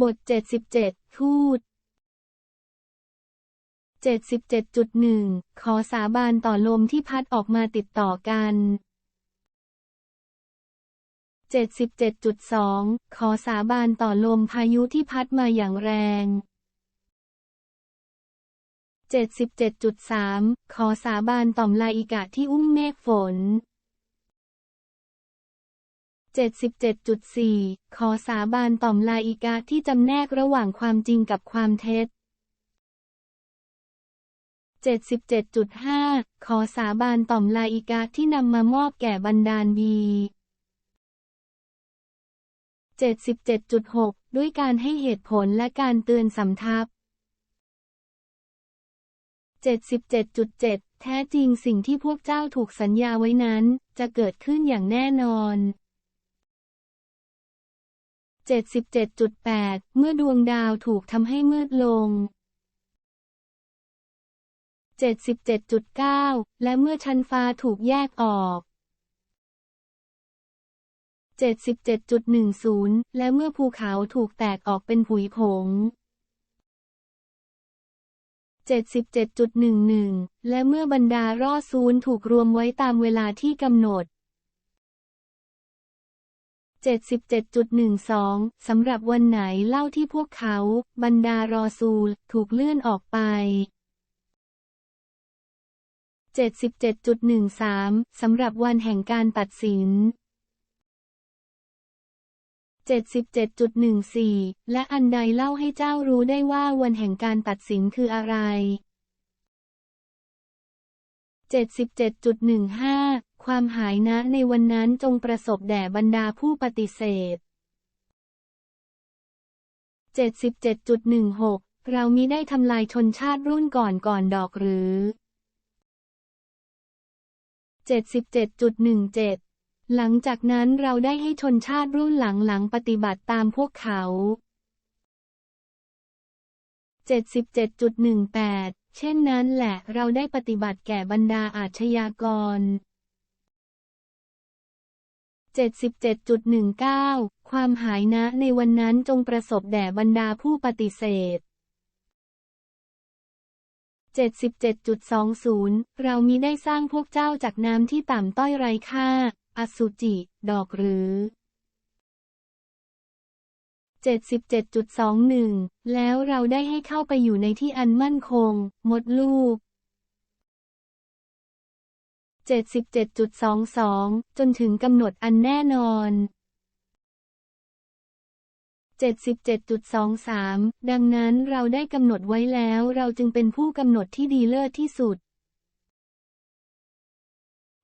บท 77 ทูต77.1 ขอสาบานต่อลมที่พัดออกมาติดต่อกัน 77.2 ขอสาบานต่อลมพายุที่พัดมาอย่างแรง 77.3 ขอสาบานต่อมลาอิกะที่อุ้มเมฆฝน 77.4 ขอสาบานต่อมลาอิกะที่จำแนกระหว่างความจริงกับความเท็จ 77.5 ขอสาบานต่อมลาอิกะที่นำมามอบแก่บรรดาลบี 77.6 ด้วยการให้เหตุผลและการเตือนสำทับ 77.7 แท้จริงสิ่งที่พวกเจ้าถูกสัญญาไว้นั้น จะเกิดขึ้นอย่างแน่นอน 77.8 เมื่อดวงดาวถูกทำให้มืดลง 77.9 และเมื่อชั้นฟ้าถูกแยกออก 77.10 และเมื่อภูเขาถูกแตกออกเป็นผุยผง 77.11 และเมื่อบรรดารอดซูนถูกรวมไว้ตามเวลาที่กำหนด 77.12 สำหรับวันไหนเล่าที่พวกเขา บรรดารอซูล ถูกเลื่อนออกไป 77.13 สำหรับวันแห่งการตัดสิน 77.14 และอันใดเล่าให้เจ้ารู้ได้ว่าวันแห่งการตัดสินคืออะไร77.15 ความหายนะในวันนั้นจงประสบแด่บรรดาผู้ปฏิเสธ 77.16 เรามิได้ทำลายชนชาติรุ่นก่อนก่อนดอกหรือ 77.17 หลังจากนั้นเราได้ให้ชนชาติรุ่นหลังๆปฏิบัติตามพวกเขา 77.18 เช่นนั้นแหละเราได้ปฏิบัติแก่บรรดาอาชญากร 77.19 ความหายนะในวันนั้นจงประสบแด่บรรดาผู้ปฏิเสธ 77.20 เรามิได้สร้างพวกเจ้าจากน้ำที่ต่ำต้อยไร้ค่า อสุจิ ดอกหรือ 77.21 แล้วเราได้ให้เข้าไปอยู่ในที่อันมั่นคง มดลูก 77.22 จนถึงกำหนดอันแน่นอน 77.23 ดังนั้นเราได้กำหนดไว้แล้วเราจึงเป็นผู้กำหนดที่ดีเลิศที่สุด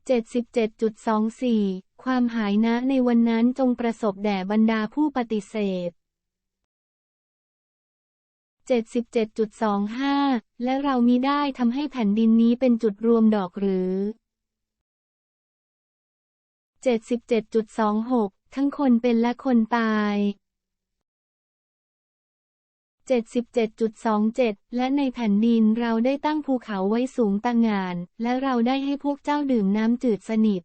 77.24 ความหายนะในวันนั้นจงประสบแด่บรรดาผู้ปฏิเสธ77.25 และเรามิได้ทำให้แผ่นดินนี้เป็นจุดรวมดอกหรือ 77.26 ทั้งคนเป็นและคนตาย 77.27 และในแผ่นดินเราได้ตั้งภูเขาไว้สูงต่างงาน และเราได้ให้พวกเจ้าดื่มน้ำจืดสนิท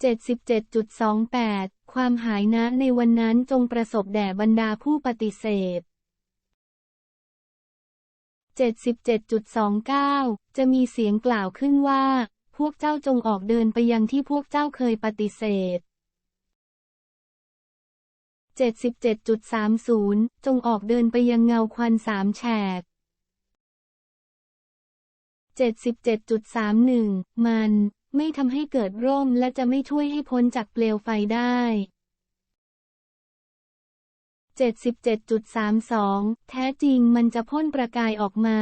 77.28 ความหายนะในวันนั้นจงประสบแด่บรรดาผู้ปฏิเสธ 77.29 จะมีเสียงกล่าวขึ้นว่า วกเจ้าจงออกเดินไปยังที่พวกเจ้าเคยปฏิเสธ 77.30 จงออกเดินไปยังเงาควันสามแฉก 77.31 มันไม่ทำให้เกิดร่มและจะไม่ช่วยให้พ้นจากเปลวไฟได้ 77.32 แท้จริงมันจะพ่นประกายออกมา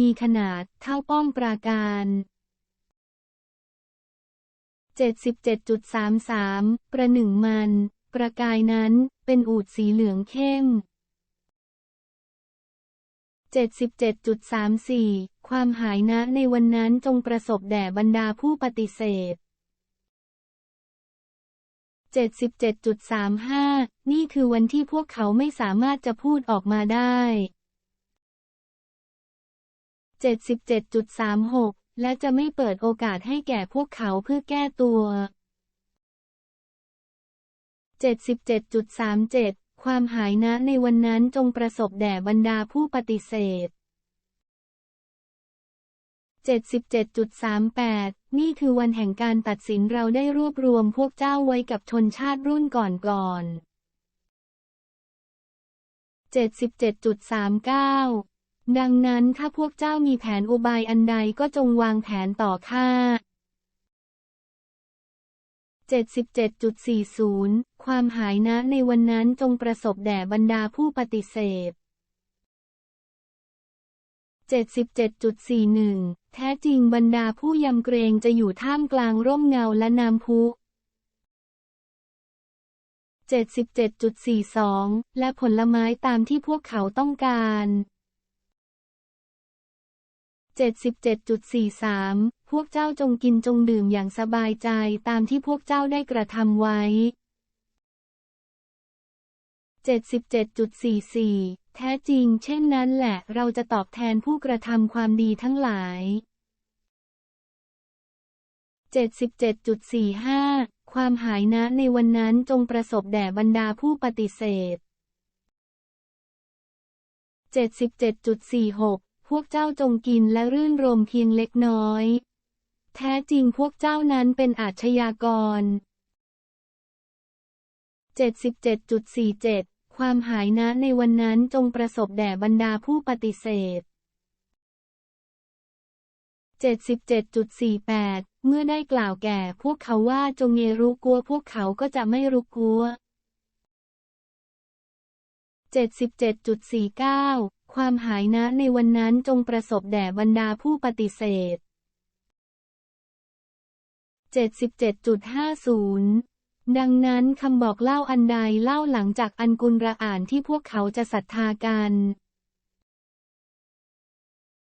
มีขนาดเท่าป้อมปราการ 77.33 ประหนึ่งมัน ประกายนั้นเป็นอูดสีเหลืองเข้ม 77.34 ความหายนะในวันนั้นจงประสบแด่บรรดาผู้ปฏิเสธ 77.35 นี่คือวันที่พวกเขาไม่สามารถจะพูดออกมาได้ 77.36 และจะไม่เปิดโอกาสให้แก่พวกเขาเพื่อแก้ตัว 77.37 ความหายนะในวันนั้นจงประสบแด่บรรดาผู้ปฏิเสธ 77.38 นี่คือวันแห่งการตัดสินเราได้รวบรวมพวกเจ้าไว้กับชนชาติรุ่นก่อนๆ77.39 ดังนั้นถ้าพวกเจ้ามีแผนอุบายอันใดก็จงวางแผนต่อข้า77.40 ความหายนะในวันนั้นจงประสบแด่บรรดาผู้ปฏิเสธ 77.41 แท้จริงบรรดาผู้ยำเกรงจะอยู่ท่ามกลางร่มเงาและน้ำพุ 77.42 และผลไม้ตามที่พวกเขาต้องการ 77.43 พวกเจ้าจงกินจงดื่มอย่างสบายใจตามที่พวกเจ้าได้กระทำไว้ 77.44 แท้จริงเช่นนั้นแหละเราจะตอบแทนผู้กระทำความดีทั้งหลาย 77.45 ความหายนะในวันนั้นจงประสบแด่บรรดาผู้ปฏิเสธ 77.46 พวกเจ้าจงกินและรื่นรมเพียงเล็กน้อย แท้จริงพวกเจ้านั้นเป็นอาชญากร 77.47 ความหายนะในวันนั้นจงประสบแด่บรรดาผู้ปฏิเสธ 77.48 เมื่อได้กล่าวแก่พวกเขาว่าจงเยรู้กลัวพวกเขาก็จะไม่รู้กลัว77.49 ความหายนะในวันนั้นจงประสบแด่บรรดาผู้ปฏิเสธ 77.50 ดังนั้นคำบอกเล่าอันใดเล่าหลังจากอันกุลระอ่านที่พวกเขาจะศรัทธากัน